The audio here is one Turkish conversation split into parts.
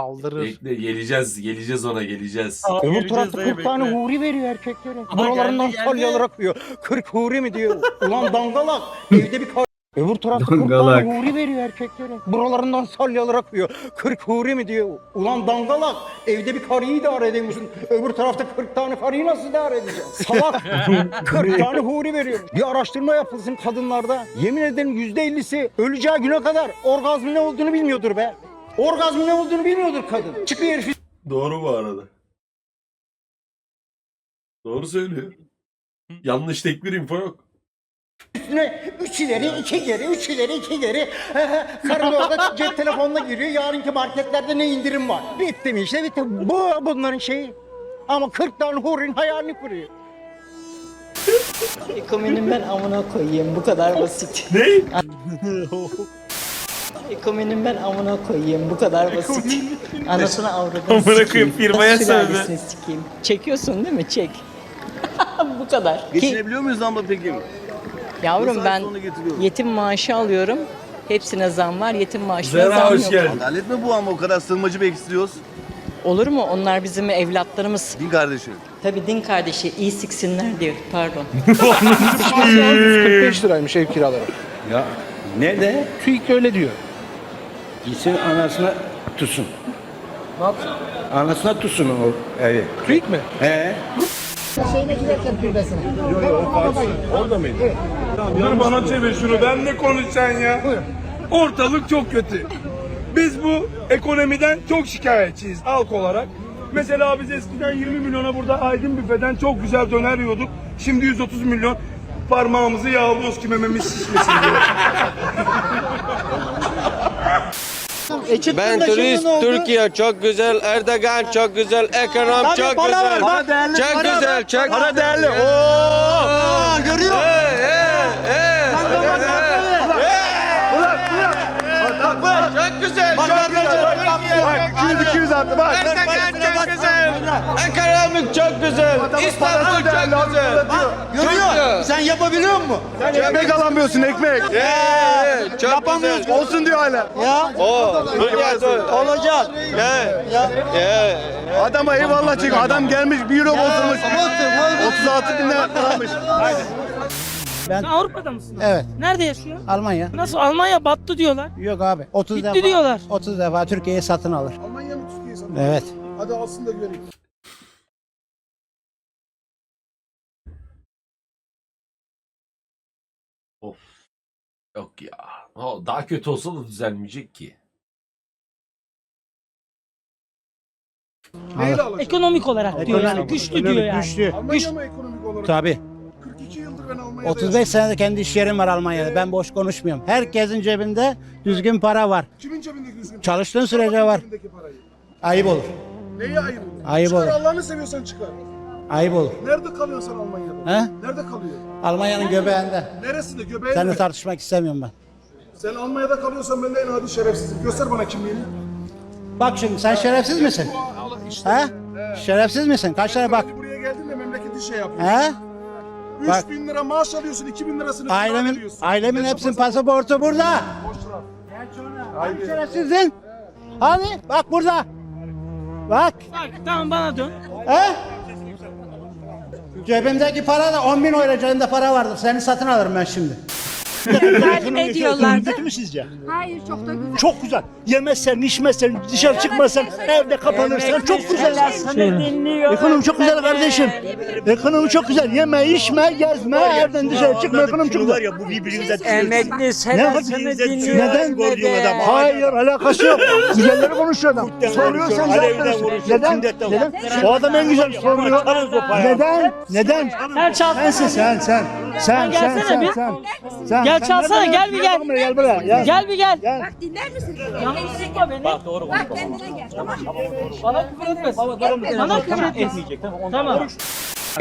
Kaldırır. Bekle geleceğiz geleceğiz ona geleceğiz. Öbür tarafta 40 tane huri veriyor erkeklere. Buralarından salyalar akıyor. 40 huri mi diyor. Ulan dangalak. Evde bir kar... Öbür tarafta 40 Dangalak. tane huri veriyor erkeklere. Buralarından salyalar akıyor. 40 huri mi diyor. Ulan dangalak. Evde bir karıyı idare edemiyorsun. Öbür tarafta 40 tane karıyı nasıl idare edeceksin? Salak. 40 tane huri veriyor. Bir araştırma yapılsın kadınlarda. Yemin ederim %50'si öleceği güne kadar orgazmın ne olduğunu bilmiyordur be. Orgazmın ne olduğunu bilmiyordur kadın. Çıkıyor herif Doğru bu arada. Doğru söylüyor. Yanlış tek bir info yok. üstüne üç ileri iki geri, üç ileri iki geri. Karın orada cep telefonuna giriyor. Yarınki marketlerde ne indirim var. Bitti mi işte bitti. Bu bunların şeyi. Ama 40 tane hurun hayalini kuruyor. Ekonominin ben amına koyayım bu kadar basit. Ne? Ekonominin ben amına koyayım bu kadar basit. Anasını avradını Amına sikeyim. koyayım, firmaya Nasıl sülalesini sikeyim. Çekiyorsun değil mi? Çek. bu kadar. Ki, Geçinebiliyor muyuz abla peki? yavrum Nasıl ben sonu getiriyorum? yetim maaşı alıyorum. Hepsine zam var. Yetim maaşına Zehra zam hoş yok. geldin. Adalet mi bu ama o kadar sığınmacı bekliyoruz. Olur mu? Onlar bizim evlatlarımız. Din kardeşi. Tabii din kardeşi iyi siksinler diyor. Pardon. 45 liraymış ev kiraları. Ya nerede? TÜİK öyle diyor. Gitsin anasına tutsun. Ne yapsın? Anasına tutsun o evi. TÜİK mi? He. Dur bana çevir şunu. Ben ne konuşacaksın ya? Ortalık çok kötü. Biz bu ekonomiden çok şikayetçiyiz halk olarak. Mesela biz eskiden 20 milyona burada Aydın Büfe'den çok güzel döner yiyorduk. Şimdi 130 milyon parmağımızı yağlıyoruz ki mememiz şişmesin diye. Ben turist, Türkiye çok güzel, Erdoğan çok güzel, ekonom çok güzel. çok güzel, çok Para değerli. Oo! görüyor. Hey, hey, hey. Çok güzel, çok güzel. Bak, 200 attı bak. Erdoğan çok güzel. Ekonomik çok güzel. İstanbul çok güzel. Görüyor. Sen yapabiliyor musun? Ekmek alamıyorsun ekmek. Ee, çok güzel. Olsun diyor hala. Oo, olacak. Ya, ya. Adama eyvallah çek. Adam gelmiş bir euro bozulmuş. 36 bin lira almış. Sen Avrupa'da mısın? Evet. Nerede yaşıyorsun? Almanya. Nasıl Almanya battı diyorlar. Yok abi. 30 Gitti defa, diyorlar. 30 defa Türkiye'yi satın alır. Almanya mı Türkiye'yi satın? Evet. Hadi alsın da göreyim. Of. Yok ya. O daha kötü olsa da düzelmeyecek ki. Neyle alacak? Ekonomik olarak diyor yani. Güçlü diyor yani. Güçlü. Almanya mı ekonomik olarak? Tabii. 42 yıldır ben Almanya'da 35 senedir kendi iş yerim var Almanya'da. Ben boş konuşmuyorum. Herkesin cebinde düzgün para var. Kimin cebindeki düzgün? Çalıştığın sürece var. Cebindeki parayı. Ayıp olur. Neye ayıp olur? Ayıp çıkar olur. Allah'ını seviyorsan çıkar. Ayıp olur. Nerede kalıyorsun Almanya'da? He? Nerede kalıyor? Almanya'nın göbeğinde. Neresinde? Göbeğinde Seninle tartışmak istemiyorum ben. Sen Almanya'da kalıyorsan ben de en adi şerefsizim. Göster bana kimliğini. Bak şimdi sen şerefsiz misin? He? Şerefsiz misin? Kaç tane bak. Buraya geldin de memleketi şey yapıyorsun. He? Bak. 3 bin lira maaş alıyorsun, 2 bin lirasını kira Ailemin, veriyorsun. ailemin hepsinin pasaportu burada. Hadi şerefsizdin. Hadi bak burada. Bak. Bak, tamam bana dön. He? Cebimdeki para da 10 bin euro cebimde para vardı. Seni satın alırım ben şimdi. Talim ediyorlardı. Kötü mü sizce? Hayır çok da güzel. Çok güzel. Yemezsen, içmezsen, dışarı çıkmazsan, evde kapanırsan çok güzel. Ekonomi çok güzel kardeşim. Ekonomi çok güzel. Yeme, içme, gezme, evden dışarı çıkma. Ekonomi çok güzel. bu birbirimize Emekli Ne sen seni dinliyor. Neden? Hayır alakası yok. Güzelleri konuşuyor adam. Soruyorsan cevap verirsin. Neden? Neden? O adam en güzel soruyor. Neden? Neden? Sen çal. Sensin sen sen. Sen sen sen sen. sen. Gel çalsana, gel bir gel. Gel buraya gel. Gel bir gel. Bak dinler misin? Yalnız sıkma beni. Bak kendine gel tamam mı? Bana küfür etme. Bana küfür etme. Tamam.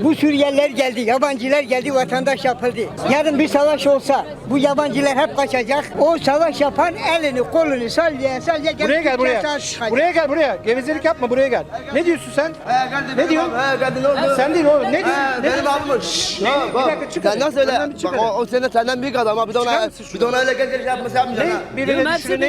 Bu Suriyeliler geldi, yabancılar geldi, vatandaş yapıldı. Yarın bir savaş olsa bu yabancılar hep kaçacak. O savaş yapan elini kolunu sallayan sallayan Buraya gel buraya. Buraya gel buraya. Gevezelik yapma buraya gel. Ne diyorsun sen? Ne diyorsun? Sen değil oğlum. Ne diyorsun? Ne Benim diyorsun? abim. Şşş. Bir dakika çık. Senden söyle. Önden bir çık Bak, o, o sene senden büyük adam ha. Bir de Çıkar ona, mısın bir de ona öyle gel gel yapma sen yapmayacaksın ha. Ne? Birbirine düşürüyor.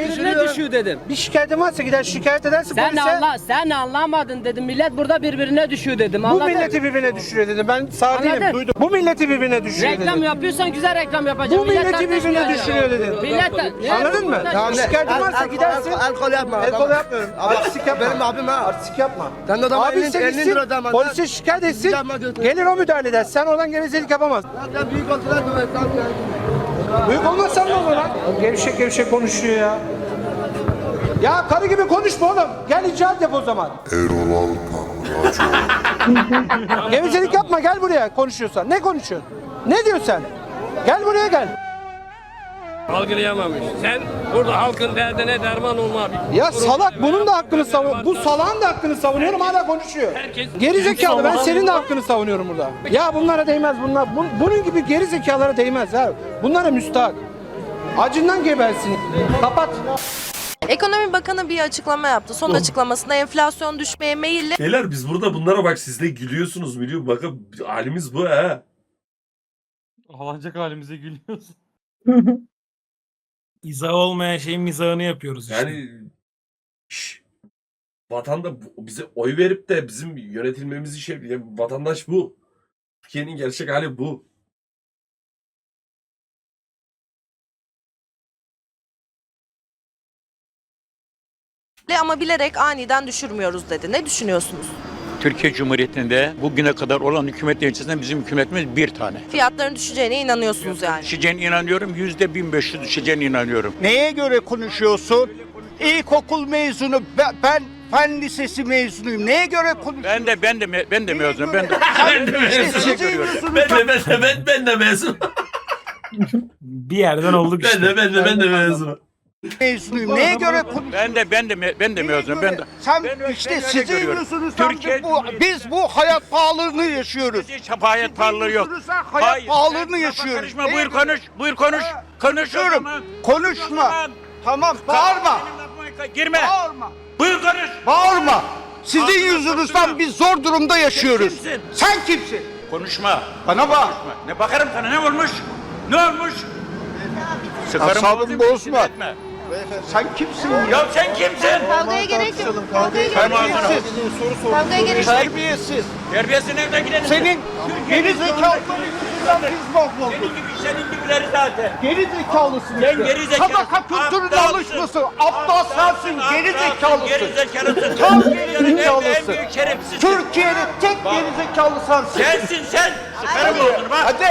Ne düşürüyor? dedim. Bir şikayetin varsa gider şikayet edersin Sen polise. anla, sen anlamadın dedim. Millet burada birbirine düşüyor dedim. Bu Anladın? milleti birbirine düşürüyor dedim. Ben sağ değilim. Anladın? Duydum. Bu milleti birbirine düşürüyor Reklam dedim. yapıyorsan güzel reklam yapacaksın. Bu milleti Millet birbirine düşürüyor ya. dedin. Millet Anladın mı? Tamam. Şikayetin varsa gidersin. al- Alkol yapma. El kol yapmıyorum. Ama Artistik yapma. Benim abim ha. Artistik yapma. Sen de adama Abi elin, gitsin, o zaman. polise şikayet etsin, gelir o müdahale eder. Sen oradan gevezelik yapamazsın. Sen büyük ya. Büyük olmazsan ne olur lan? Gevşek gevşek konuşuyor ya. Ya karı gibi konuşma oğlum. Gel icat yap o zaman. Gevezelik yapma gel buraya konuşuyorsan. Ne konuşuyorsun? Ne diyorsun sen? Gel buraya gel. algılayamamış. Sen burada halkın derdine derman olma. Ya salak bunun da hakkını savun. Bu salağın da hakkını savunuyorum hala konuşuyor. Herkes- Geri zekalı ben senin de hakkını savunuyorum burada. Ya bunlara değmez bunlar. Bun- bunun gibi geri zekalara değmez ha. Bunlara müstahak. Acından gebersin. Kapat. Ekonomi Bakanı bir açıklama yaptı. Son açıklamasında enflasyon düşmeye meyilli Beyler biz burada bunlara bak siz de gülüyorsunuz biliyor Bakın halimiz bu ha. Havancak halimize gülüyoruz. İzah olmayan şeyin mizahını yapıyoruz işte. Yani şş, vatanda bu- bize oy verip de bizim yönetilmemizi şey ya vatandaş bu. Türkiye'nin gerçek hali bu. Ama bilerek aniden düşürmüyoruz dedi. Ne düşünüyorsunuz? Türkiye Cumhuriyeti'nde bugüne kadar olan hükümetlerin içerisinde bizim hükümetimiz bir tane. Fiyatların düşeceğine inanıyorsunuz yani. Düşeceğine inanıyorum. Yüzde 1500 düşeceğine inanıyorum. Neye göre konuşuyorsun? İlkokul mezunu, ben, fen lisesi mezunuyum. Neye göre konuşuyorsun? Ben de ben de ben de mezunum. Ben de Ben de mezunum. Ben de ben de ben, de mezun. Bir yerden olduk Ben de ben de ben de mezun. Mezunuyum. Neye göre konuşuyorsun? ben de ben de ben de mezunum. Ben de Sen Ben- işte ben görüyorum. yüzünüzden Türkiye bu, biz bu hayat pahalılığını yaşıyoruz. hiç hayat pahalılığı yok. Hayat pahalılığını sen- yaşıyoruz. Karışma buyur konuş. Buyur konuş. Konuşuyorum. Konuşma. Tamam bağırma. Girme. Bağırma. Buyur konuş. Bağırma. Sizin yüzünüzden biz zor durumda yaşıyoruz. kimsin? Sen kimsin? Konuşma. Bana bak. Ne bakarım sana ne olmuş? Ne olmuş? Sıkarım Asabımı bozma. etme. Sen kimsin? Ya sen kimsin? Kavgaya gerek yok. Kavgaya Sen ağzını. Kavgaya gerek yok. Terbiyesiz. Terbiyesi nereden gidelim? Senin geri zekalıların yüzünden biz mahvolduk. Senin gibi senin gibileri zaten. Geri zekalısın Sen işte. geri zekalısın. Sadaka kültürüne Aptalsın. alışmışsın. Aptal sensin. Geri zekalısın. Geri zekalısın. Tam geri en- zekalısın. Büyük. Türkiye'nin tek geri zekalı sensin. Sensin sen. Sıkarım boğazını bak. Hadi.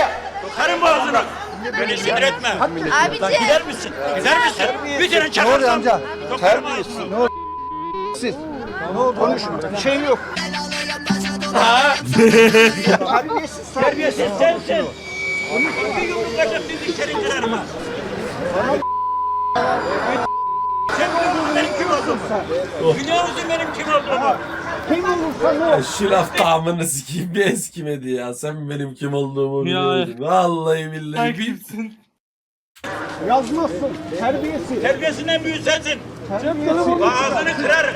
Sıkarım boğazını. Beni sinir etme. Abiciğim. Gider misin? Gider misin? Bir tane. Ne oluyor amca? Terbiyesiz. Ne oluyor? Siz. Ne oldu? Konuşma. Bir şey yok. Terbiyesiz sen. Terbiyesiz sensin. Bir yumruklaşıp bir dişlerin kırarım ha. Sen biliyor musun benim kim olduğumu? Biliyor musun benim kim olduğumu? Kim olursa ne Ya. Şu laf tamını sikeyim bir eskimedi ya. Sen benim kim olduğumu Ya. biliyordun. Vallahi billahi. kimsin? Yazmazsın. Terbiyesiz. Terbiyesinin en büyüğü sensin. Terbiyesiz. Ağzını kırarım.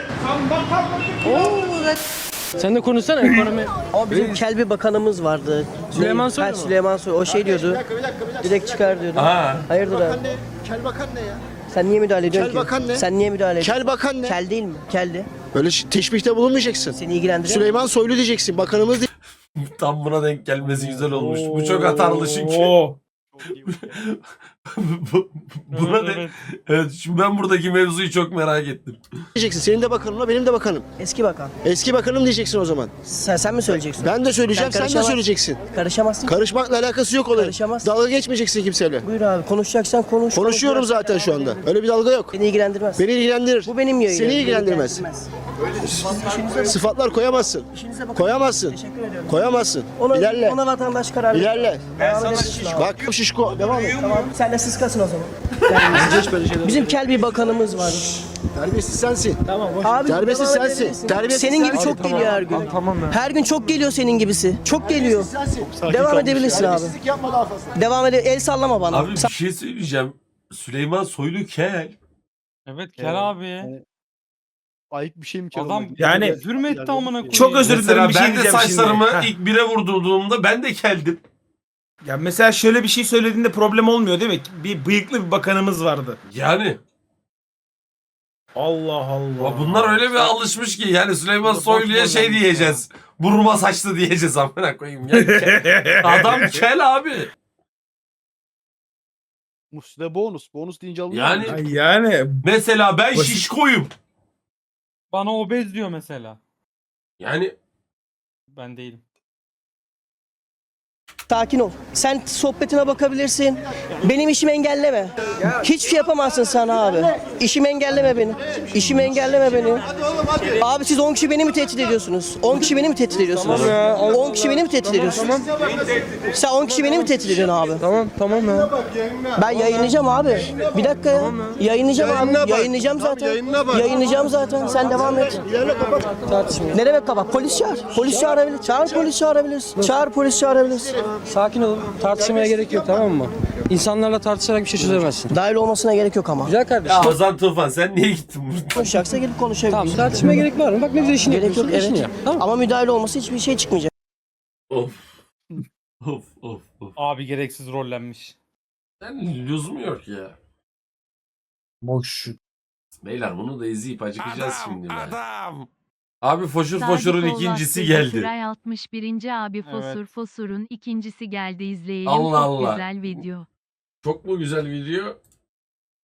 Sen de konuşsana ekonomi. Ama bizim Kelbi Bakanımız vardı. Süleyman Ne- Soylu Ha, mu? Süleyman Soylu. O şey diyordu. Direkt çıkar diyordu. Ha. Hayırdır abi? Kel bakan ne ya? Sen niye müdahale ediyorsun Kel ki? bakan ne? Sen niye müdahale ediyorsun? Kel bakan ne? Kel değil mi? Keldi. Böyle ş- teşbihte bulunmayacaksın. Seni ilgilendiriyor mu? Süleyman Soylu diyeceksin. Bakanımız. Tam buna denk gelmesi güzel olmuş. Bu çok atarlı çünkü. Bu- buna Evet, de- evet. evet şimdi ben buradaki mevzuyu çok merak ettim. diyeceksin. Senin de bakanınla benim de bakanım. Eski bakan. Eski bakanım diyeceksin o zaman. Sen, sen mi söyleyeceksin? Ben de söyleyeceğim, Sen sen, de söyleyeceksin. Karışamazsın. Karışmakla alakası yok olayın. Karışamazsın. Dalga geçmeyeceksin kimseyle. Buyur abi. Konuşacaksan konuş. Konuşuyorum Konuşacaksan zaten şu anda. Öyle bir dalga yok. Beni ilgilendirmez. Beni ilgilendirir. Bu benim yayınım. Seni Beni ilgilendirmez. Sıfatlar koyamazsın. Koyamazsın. Teşekkür ediyorum. Koyamazsın. Ona, İlerle. ona vatandaş karar verir. İlerle. Devam edebilirsin abi. Bak şişko devam et. Tamam. Sen de Terbiyesiz kalsın o zaman. Bizim kel bir bakanımız var. Terbiyesiz sensin. Abi Terbiyesiz sensin. Terbiyesiz Senin gibi sensin. çok geliyor her gün. Her gün çok geliyor senin gibisi. Çok geliyor. Devam edebilirsin abi. Terbiyesizlik yapma daha fazla. Devam ede el sallama bana. Abi bir şey söyleyeceğim. Süleyman Soylu kel. Evet Kel abi. Ayıp bir şey mi ki? Adam Yani- hürmetti amına koyayım. Çok özür dilerim Mesela bir şey ben de diyeceğim saçlarımı. Heh. ilk bire vurduğumda ben de keldim. Ya mesela şöyle bir şey söylediğinde problem olmuyor değil mi? Bir bıyıklı bir bakanımız vardı. Yani Allah Allah. ya bunlar öyle bir alışmış ki yani Süleyman Soylu'ya şey diyeceğiz. Burma saçlı diyeceğiz amına koyayım. Ya, adam kel abi. Size bonus. Bonus deyince alınıyor. Yani Ay yani mesela ben Basit. şişkoyum. Bana obez diyor mesela. Yani Ben değilim. Sakin ol. Sen sohbetine bakabilirsin. Benim işimi engelleme. Hiçbir şey yapamazsın sana abi. İşimi engelleme beni. İşimi engelleme beni. Abi siz 10 kişi beni mi tehdit ediyorsunuz? 10 kişi beni mi tehdit ediyorsunuz? 10 kişi beni mi tehdit ediyorsunuz? Sen 10 kişi beni mi tehdit ediyorsun abi? Tamam tamam ya. Ben yayınlayacağım abi. Bir dakika ya. Yayınlayacağım Yayınla abi. Yayınlayacağım zaten. Yayınlayacağım zaten. Sen devam et. Ne demek kapat? Polis çağır. Polis çağırabilir. Çağır polis çağırabilirsin. Çağır polis çağırabilirsin. Sakin olun. Tartışmaya gerek yok tamam mı? İnsanlarla tartışarak bir şey çözemezsin. Dahil olmasına gerek yok ama. Güzel kardeşim. Ozan Tufan sen niye gittin buradan? Konuşacaksa gelip Tamam konuşabiliriz. tartışmaya gerek var mı? Bak ne güzel işini Gerek yok yapıyorsun. evet. işini yap. Tamam. Ama müdahale olması hiçbir şey çıkmayacak. Of. Of of of. Abi gereksiz rollenmiş. Sen lüzum yok ya. boş. Beyler bunu da izleyip acıkacağız şimdi. Adam. Abi Foşur Foşur'un ikincisi geldi. Evet.61. abi Fosur Fosur'un ikincisi geldi izleyelim. Allah Çok Allah. güzel video. Çok mu güzel video?